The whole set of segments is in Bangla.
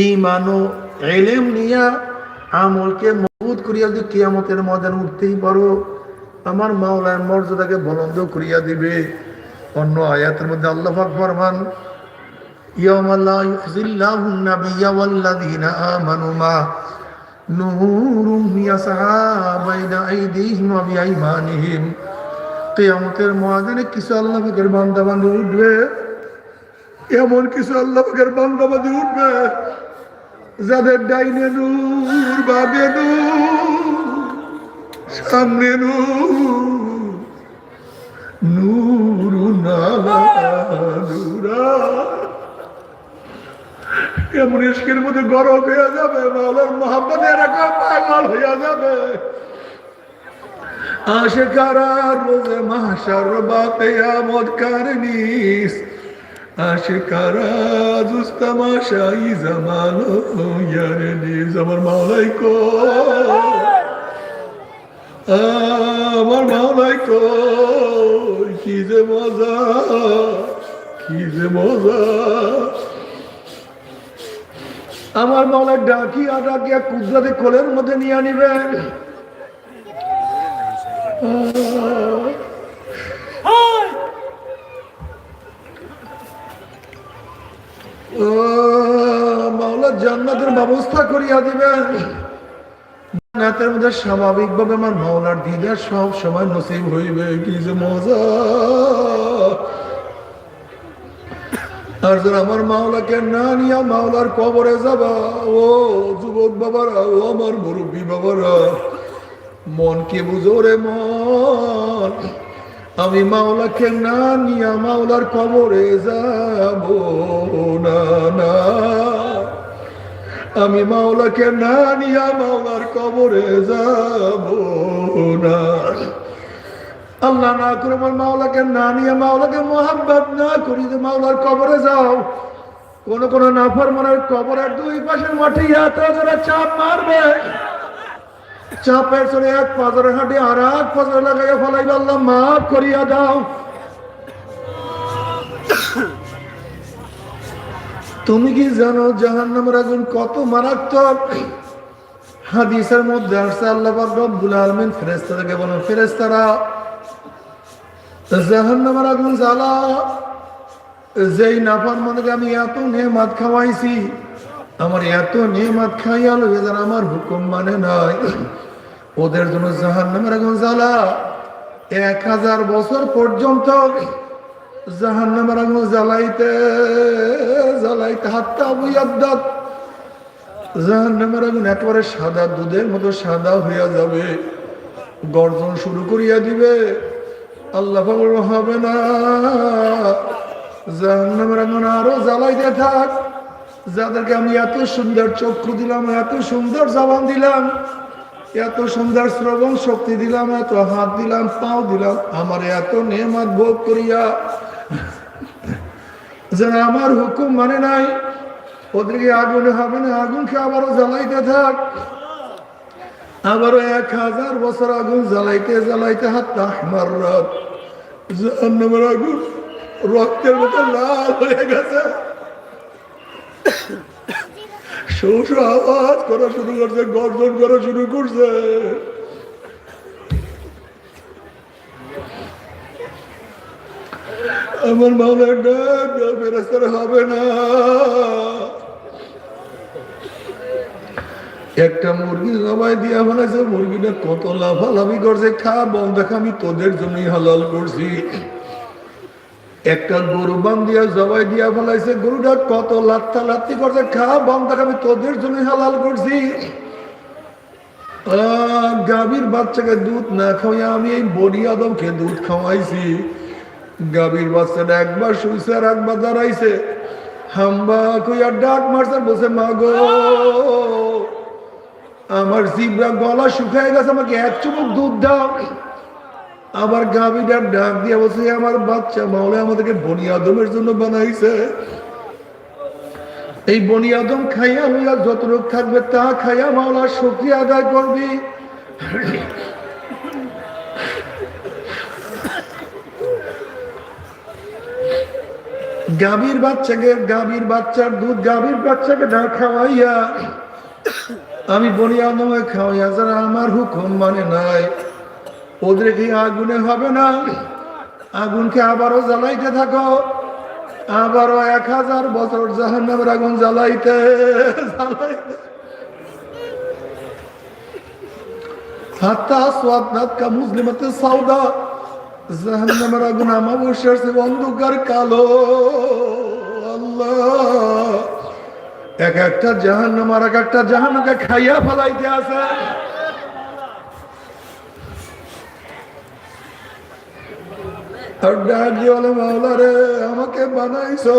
ইমান ও এলেম নিয়া আমলকে মজবুত করিয়া যদি কিয়ামতের ময়দান উঠতেই পারো আমার মাওলার মর্যাদাকে বলন্দ করিয়া দিবে অন্য আয়াতের মধ্যে আল্লাহ পাক ফরমান يوم لا يخزي الله النبي والذين آمنوا معه نورهم يسعى بين أيديهم وبأيمانهم কেয়ামতের ময়দানে কিছু আল্লাহ পাকের বান্দা বান্ধব উঠবে এমন কিছু আল্লাহ পাকের বান্দা বান্ধব উঠবে, যাদের ডাইনে নূর বাবে সামনে নূর নূর এমন ইস্কের মধ্যে গরম হয়ে যাবে, মাওলার মোহাম্মদ এরকম পাগল হয়ে যাবে। আশেকারা রোজে মাসার বাপে আমদ কারনিস আমার মাওলাই কো আমার কি যে মজা কি যে মজা আমার মাওলা ডাকিয়া ডাকিয়া কুদরাতে কোলের মধ্যে নিয়ে আনিবেন মাওলা, জান্নাতের ব্যবস্থা করিয়া দিবেন। জান্নাতের মধ্যে স্বাভাবিকভাবে আমার মাওলার দিদার সব সময় নসিব হইবে, কি যে মজা। আর যারা আমার মাওলাকে না নিয়া মাওলার কবরে যাবা, ও যুবক বাবারা, ও আমার মুরব্বী বাবারা, মন কি বুঝো রে মন? আমি মাওলাকে না নিয়া মাওলার কবরে যাব? না আমি মাওলাকে না নিয়া মাওলার কবরে যাব? না। আল্লাহ না করে আমার মাওলাকে না নিয়ে মাওলাকে মোহাব্বত না করি যে মাওলার কবরে যাও। কোন কোন নাফর মনের কবরের দুই পাশের মাঠে জোরে চাপ মারবে। চাপের চলে এক পাজরে হাঁটি, আর এক পাজরে লাগাইয়া ফলাইবে আল্লাহ, মাফ করিয়া দাও। তুমি কি জানো জাহান নামের আগুন কত মারাত্মক? হাদিসের মধ্যে আসছে, আল্লাহ রব্বুল আলামিন ফেরেশতাদেরকে বলেন, ফেরেশতারা, জাহান্নামের আগুন জ্বালা, যেই নাফার মধ্যে আমি এত নেমাত খাওয়াইছি, আমার এত নেমাত খাইয়া লইয়া যারা আমার হুকুম মানে নাই। ওদের জন্য জাহান্নামের আগুন জ্বালা। এক হাজার বছর পর্যন্ত জাহান্নামের আগুন জ্বালাইতে জ্বালাইতে হাতটা বুয়াদ্দাত জাহান্নামের আগুন একেবারে সাদা দুধের মতো সাদা হইয়া যাবে। গর্জন শুরু করিয়া দিবে। আল্লাহ হবে না। জাহান্নামের আগুন আরও জ্বালাইতে থাক। যাদেরকে আমি এত সুন্দর চক্ষু দিলাম, এত সুন্দর জবান দিলাম এত সুন্দর শ্রবণ শক্তি দিলাম, এত হাত দিলাম, পাও দিলাম, আমার এত নেমাত ভোগ করিয়া। যেন আমার হুকুম মানে নাই ওদেরকে আগুন হবে না, আগুনকে আবারও জ্বালাইতে থাক। আবারও এক হাজার বছর আগুন জ্বালাইতে জ্বালাইতে হাত আমার জাহান্নামের আগুন রক্তের মতো লাল হয়ে গেছে। শোষ আওয়াজ করা শুরু করছে, গর্জন করা শুরু করছে। আমার মামলার ডাক হবে না। একটা মুরগি জবাই দিয়া বানাইছে, মুরগিটা কত লাফালাফি করছে, খা বন্ধ আমি তোদের জন্যই হালাল করছি। একটা গরু বান দিয়া, জবাই দিয়া ফেলাইছে, গরুটা কত লাত্তা লাত্তি করছে, খা বন্ধ আমি তোদের জন্যই হালাল করছি। গাভীর বাচ্চাকে দুধ না খাওয়াই আমি এই বডি আদমকে দুধ খাওয়াইছি। গাভীর বাচ্চাটা একবার শুইছে আর একবার দাঁড়াইছে। হাম্বা কইয়া ডাক মারছে বসে মাগো আমার জিব্রা গলা শুকায় গেছে, আমাকে এক চুমুক দুধ দাও। আবার গাভীটার ডাক দিয়ে বলছে আমার বাচ্চা মাওলা আমাদেরকে বনি আদমের জন্য বানাইছে। এই বনি আদম খাইয়া যত লোক থাকবে, তা খাইয়া মাওলা শক্তি আদায় করবি। গাভীর বাচ্চাকে, গাভীর বাচ্চার দুধ, গাভীর বাচ্চাকে না খাওয়াইয়া আমি বলি আদমে খাওয়াইয়া যারা আমার হুকুম মানে নাই। ওদের কি আগুনে হবে না। আগুনকে আবারও জ্বালাইতে থাকো। আবারও এক হাজার বছর জাহান্নামের আগুন জ্বালাইতে জ্বালাইতে। হাত্তা সোয়াদনাথ কা মুসলিমাতে সাউদা। জাহান্নামের আগুন আমাবস্যার সে অন্ধকার কালো। আল্লাহ। এক একটা জাহান্নাম আর এক একটা জাহান্নামকে খাইয়া ফেলাইতে আছে। মাওলা রে আমাকে বানাইছো,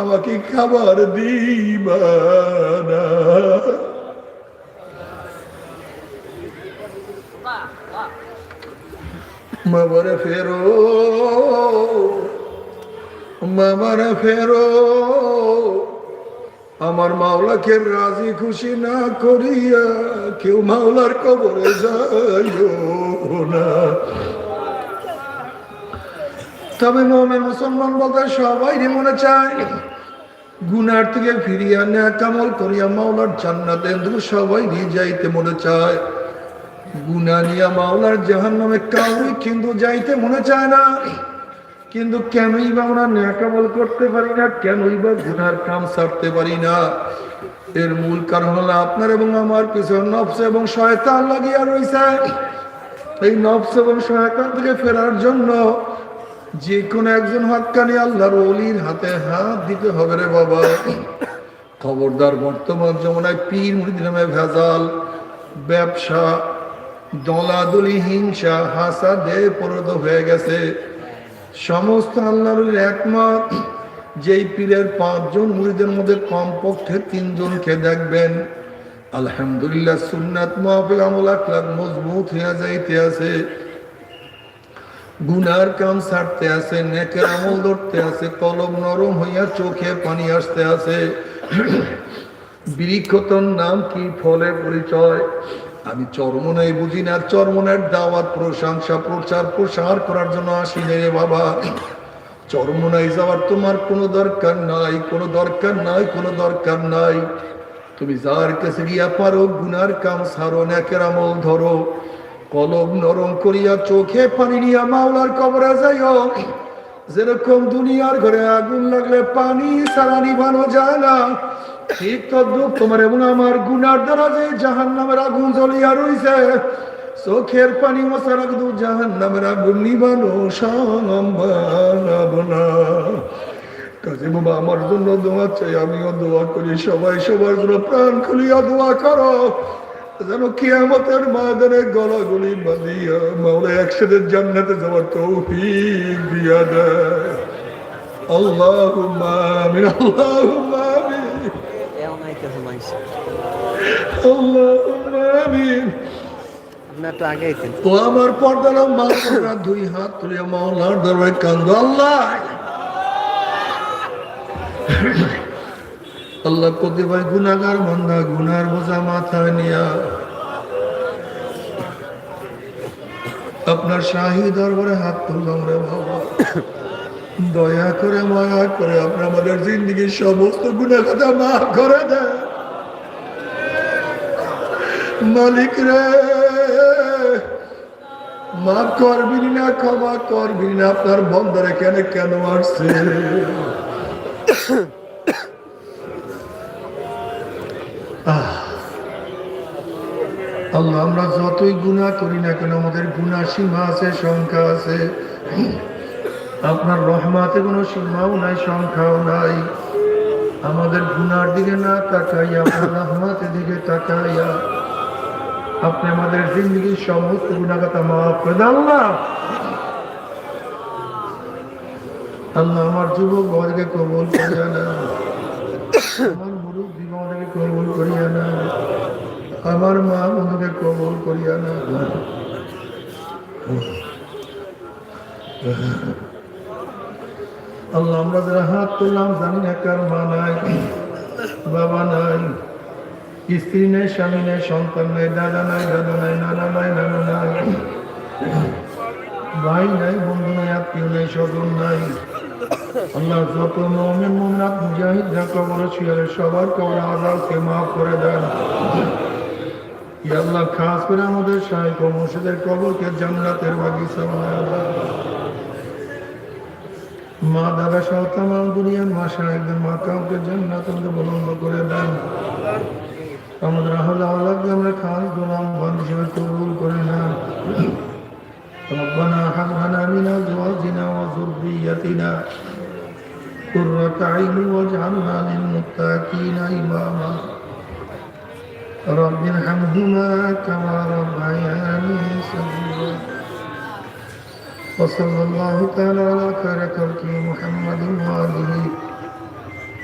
আমাকে খাবার দিবা না। ফেরো, মামারে ফেরো, আমার মাওলাকে রাজি খুশি না করিয়া কেউ মাওলার কবরে যাইও না। তবে মোমেন মুসলমান বলতে সবাই মনে চায়। গুনার থেকে ফিরিয়া নেয়া কামল করিয়া মাওলার জান্নাতে সবাই নিয়ে যাইতে মনে চায়। গুনা নিয়া মাওলার জাহান নামে কাউই কিন্তু যাইতে মনে চায় না। কিন্তু কেনই বা আমরা ন্যাকামল করতে পারি না, কেনই বা গুনার কাম সারতে পারি না। এর মূল কারণ হলো আপনার এবং আমার পিছনে নফস এবং শয়তান লাগিয়া রয়েছে এই নফস এবং শয়তান থেকে ফেরার জন্য যে কোনো একজন হাক্কানি আল্লাহর অলির হাতে হাত দিতে হবে রে বাবা। খবরদার বর্তমান যমুনায় পীর মুড়ি নামে ভেজাল, ব্যবসা, দলাদলি, হিংসা হাসা দেহ পরত হয়ে গেছে। সমস্ত আল্লাহর একমত যেই পীরের পাঁচজন মুড়িদের মধ্যে কমপক্ষে তিনজনকে দেখবেন। আলহামদুলিল্লাহ সুন্নাত মাহফিল আমল মজবুত হইয়া যাইতে আছে। গুনার কাম ছাড়তে আছে, নেকের আমল ধরতে আছে, কলম নরম হইয়া চোখে পানি আসতে আছে। বৃক্ষতন নাম কি ফলে পরিচয়? আমি চরমনাই বুঝি না, চরমনের দাওয়াত, প্রশংসা, প্রচার, প্রসার করার জন্য আসি রে বাবা। চরমনাই যাওয়ার তোমার কোনো দরকার নাই, কোনো দরকার নাই, কোনো দরকার নাই। তুমি যার কাছে গিয়া পারো গুনার কাম সারো, নেকের আমল ধরো। কলম নরম করিয়া চোখে পানি নিয়া মাওলার কবরে যাইও। যেরকম দুনিয়ার ঘরে আগুন লাগলে পানি সারা নিভানো যায় না। ঠিক তদ্রুপ তোমার এবং আমার গুনার দ্বারা যে জাহান নামের আগুন জ্বলিয়া রইছে, চোখের পানি মশার দু জাহান নামের আগুন নিবানো সম্ভব না। কাজে বাবা, আমার জন্য দোয়া চাই, আমিও দোয়া করি, সবাই সবার জন্য প্রাণ খুলিয়া দোয়া করো। যেন কিয়ামতের মাদানে গলাগুলি বাঁধিয়া মাওলা একসাথে জান্নাতে যাওয়ার তৌফিক দিয়া দেয়। আল্লাহুম্মা আমিন আল্লাহুম্মা আমিন। আল্লাহুম্মা আমার পর্দার মা তোমরা দুই হাত তুলে মাওলার দরবারে কান্দো আল্লাহ। আল্লাহ কতিপয় গুনাগার বান্দা গুনার বোঝা মাথায় নিয়া আপনার শাহী দরবারে হাত তুললাম রে বাবা। দয়া করে, মায়া করে আপনি আমাদের জিন্দগির সমস্ত গুণা কথা মাফ করে দেয় মালিক রে, মাফ করবি না, ক্ষমা করবি না, আপনার বন্ধরে কেন কেন আসছে? আহ। আল্লাহ, আমরা যতই গুণা করি না কেন, আমাদের গুণা সীমা আছে, সংখ্যা আছে। আপনার রহমাতে কোনো সীমাও নাই, সংখ্যাও নাই। আমাদের গুনার দিকে না তাকাইয়া, আপনার রহমাতের দিকে তাকাইয়া, আপনি আমাদের জিন্দগির সমস্ত গুণাগাতা মাফ করে দেন, আল্লাহ। আল্লাহ, আমার যুবক বাবাকে কবল করিয়া না আমার মুরব্বী বাবাকে কবল করিয়া না আমার মা বন্ধুকে কবল করিয়া না আল্লাহ, আমরা যারা হাত তুললাম, জানি না কার মা নাই, বাবা নাই, স্ত্রী নেই, স্বামী নেই, সন্তান নেই, দাদা নাই দাদা নাই, নানা নাই নানা নাই, ভাই নাই, বন্ধু নাই, আত্মীয় নাই, স্বজন নাই। আল্লাহ, যত মোমেন মোমনাথ মুজাহিদরা কবর ছিল সবার কবর আজালকে মাফ করে দেন। আল্লাহ খাস করে আমাদের শাহেখ ও মুর্শিদের কবরকে জান্নাতের বাগিচা বানায় দেন। মা দাদা সহ তাম দুনিয়ার মা শাহেকদের মা কাউকে জান্নাত বলন্দ করে দেন আমাদের আহলে আওলাদকে আমরা খাস গোলাম বন্ধ হিসেবে কবুল করে নেন ربنا هب لنا من ازواجنا وذريتنا قرة عين واجعلنا للمتقين اماما رب ارحمهما كما ربياني صغيرا وصلى الله تعالى على خير خلقه محمد واله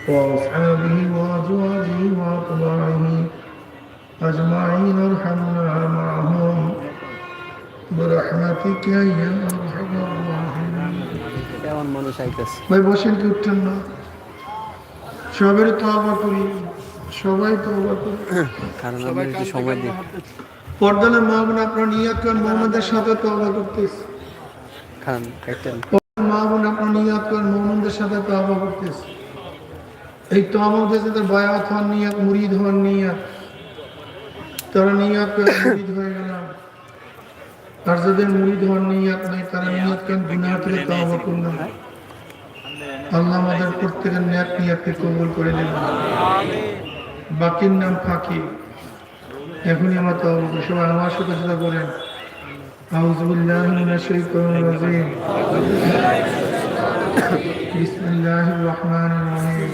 واصحابه وازواجه واطباعه اجمعين ارحمنا معهم برحمتك يا ارحم الراحمين কেমন মানুষ আইতেছে ভাই বসেন কি উঠছেন না সবারই তবা করি সবাই কারণ আমরা একটু সময় দিই। পর্দালে মা বোন আপনার নিয়াত করেন মোহাম্মদের সাথে তবা করতেছে খান কাটেন মা বোন আপনার নিয়াত করেন মোহাম্মদের সাথে তবা করতেছে এই তবা উঠেছে তার বায়াত নিয়াত মুরিদ হওয়ার নিয়াত তারা নিয়াত করে মুরিদ হয়ে গেলাম। আর যাদের মুরিদ হওয়ার নিয়াত নেই তারা নিয়াত করেন গুনাহ থেকে তবা করলাম আল্লাহ আমাদের প্রত্যেকের ন্যাক নিয়াতকে কবুল করে নেবেন। বাকির নাম ফাঁকি এখনই আমার তো সবাই আমার সাথে সাথে করেন أعوذ بالله من الشيطان الرجيم بسم الله الرحمن الرحيم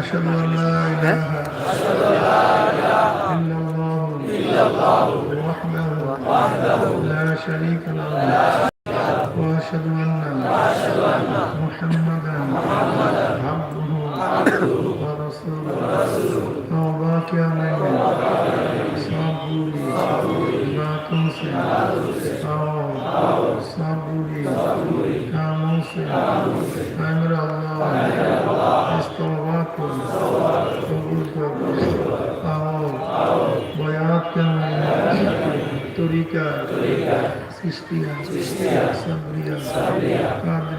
أشهد أن لا إله إلا الله وحده لا شريك له وأشهد أن محمدا عبده كامل صبوري ما تنسى صوم صبوري كاموسي أمر الله استغفركم قبولكم أو بيات كامل طريقة سستيا صبريا كامل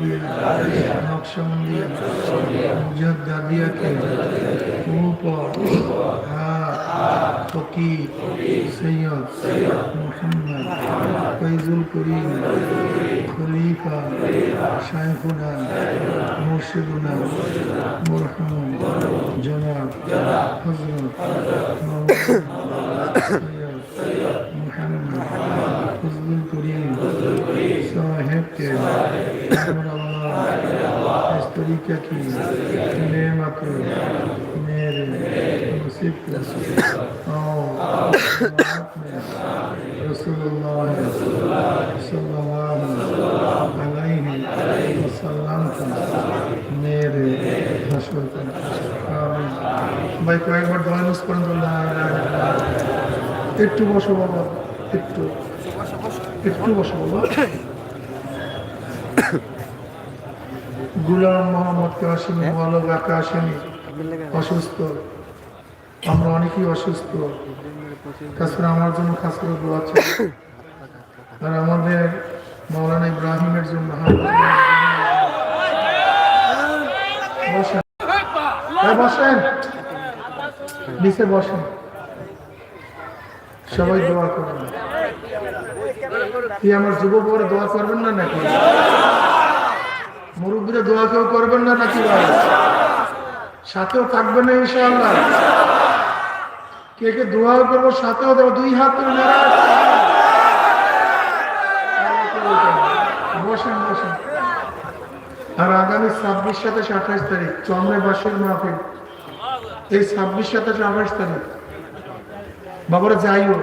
নকশবন্দিয়া মুজাদ্দাদিয়াকে উপর হাত ফকির সৈয়দ মোহাম্মদ ফৈজুল করিম খলিফা শাইখুনা মুর্শিদুনা মরহুম জনাব হজরত আব্দুল করিম সাহেবকে इस तरीके की नेमत मेरे नसीब रसोल्लाम मेरे हशर भाई कয়েকবার দোয়া নুস করেন একটু বসো বাবা একটু বসো বাবা গুলাম মোহাম্মদ কাশিমি কাশিমি অসুস্থ। আমরা অনেকেই অসুস্থ। করে আমার জন্য খাস করে দোয়া আর আমাদের মৌলানা ইব্রাহিমের জন্য বসেন। নিচে বসেন। সবাই দোয়া করবেন কি আমার যুবক বড় দোয়া করবেন না নাকি? মুরব্বীরা দোয়া কেউ করবেন না নাকি সাথেও থাকবেন না ইনশাআল্লাহ। কে কে দোয়া করব সাথেও দেবো। দুই হাত বসেন বসেন। আর আগামী ছাব্বিশ সাতাশ আঠাশ তারিখ চন্দ্রে বাসের মাহফিল। এই ছাব্বিশ সাতাশ আঠাশ তারিখ। বাবারা যাইও।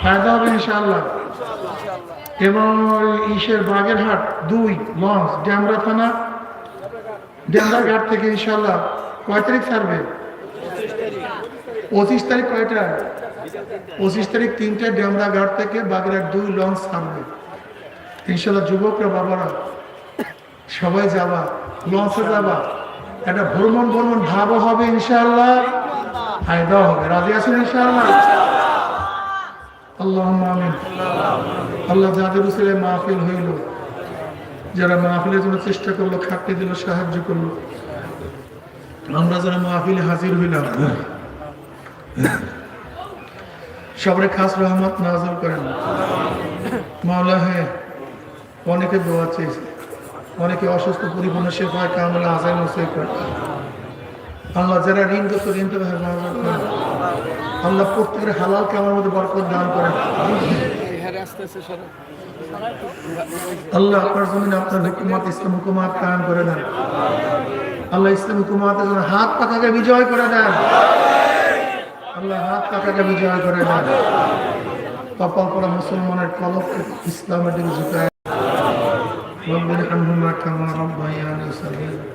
ফায়দা হবে ইনশাআল্লাহ। এবং ইসের বাগেরহাট দুই লঞ্চ ড্যামরা থানা। ড্যামরা ঘাট থেকে ইনশাআল্লাহ কয় তারিখ ছাড়বে? পঁচিশ তারিখ কয়টা? পঁচিশ তারিখ তিনটে ড্যামরা ঘাট থেকে বাগেরহাট দুই লঞ্চ ছাড়বে ইনশাল্লাহ যুবকরা, বাবারা, সবাই যাবা, লঞ্চে যাবা। একটা ভ্রমণ ভ্রমণ ভাবও হবে ইনশাআল্লাহ। ফায়দা হবে। রাজি আছেন ইনশাআল্লাহ? আল্লাহ যাদের উসিলে মাহফিল হইল, যারা মাহফিলের জন্য চেষ্টা করল, খাটতে দিল, সাহায্য করল, আমরা যারা মাহফিলে হাজির হইলাম সবাই খাস রহমত নাজল করেন। মাওলা হ্যাঁ অনেকে দোয়া চেয়েছে, অনেকে অসুস্থ, পরিপূর্ণ শেফায় কামলা আজাইন হোসেন করে। আল্লাহ যারা ঋণ করতো ঋণ তো আল্লাহ প্রত্যেকের হালাল কামার মধ্যে বরকত দান করেন আল্লাহ আপনার জমিন আপনার হুকুমাত ইসলাম হুকুমাত কায়ন করে দেন আল্লাহ ইসলাম হুকুমাতের জন্য হাত পাখাকে বিজয় করে দেন আল্লাহ হাত পাখাকে বিজয় করে দেন কপাল পরা মুসলমানের কলক ইসলামের দিকে ঝুঁকায় رب ارحمهما كما ربياني صغيرا